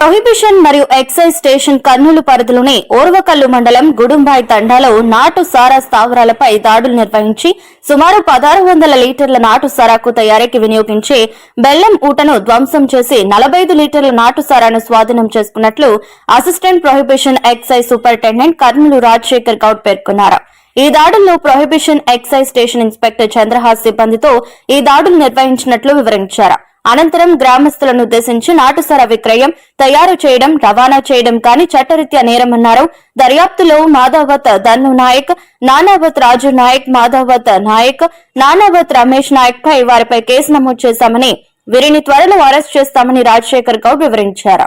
Prohibition మరియు excise station Kurnool పరిధిలోని ఓర్వకల్లు మండలం గుడుంబాయి తండాలో నాటు సారా స్థావరాలపై దాడులు నిర్వహించి సుమారు పదహారు వందల లీటర్ల నాటు సారాకు తయారీకి వినియోగించే బెల్లం ఊటను ధ్వంసం చేసి నలభై ఐదు లీటర్ల నాటు సారాను స్వాధీనం చేసుకున్నట్లు assistant prohibition excise superintendent Kurnool Rajasekhar Goud పేర్కొన్నారు. ఈ దాడుల్లో prohibition excise station inspector Chandrahas సిబ్బందితో ఈ దాడులు నిర్వహించినట్లు వివరించారు. అనంతరం గ్రామస్తులను ఉద్దేశించి నాటుసార విక్రయం తయారు చేయడం రవాణా చేయడం కానీ చట్టరీత్యా నేరమన్నారు. దర్యాప్తులో మాధవత్ దన్ను నాయక్ నానావత్ రాజు నాయక్ మాధవత్ నాయక్ నానావత్ రమేష్ నాయక్ పై వారిపై కేసు నమోదు చేశామని వీరిని త్వరలో అరెస్ట్ చేస్తామని రాజశేఖర్ గౌడ్ వివరించారు.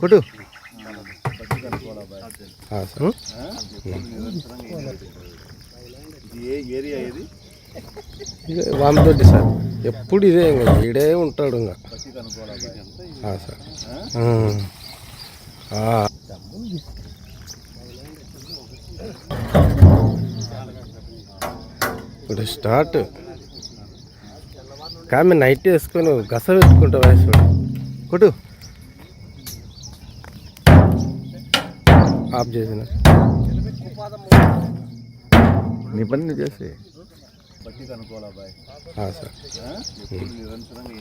కొట్టు. ఆ, సార్. ఇది ఏ ఏరియా ఇది? ఇదే వామతోటి సార్. ఎప్పుడు ఇదే ఇంకా ఈడే ఉంటాడు ఇంకా. సార్. ఇప్పుడు స్టార్ట్. కామె నైట్ వేసుకొని గస పెట్టుకుంటా వయసు కొట్టు. ఆఫ్ చేసిన. నీ పని నువ్వు చేసి సార్. నిరంతరంగా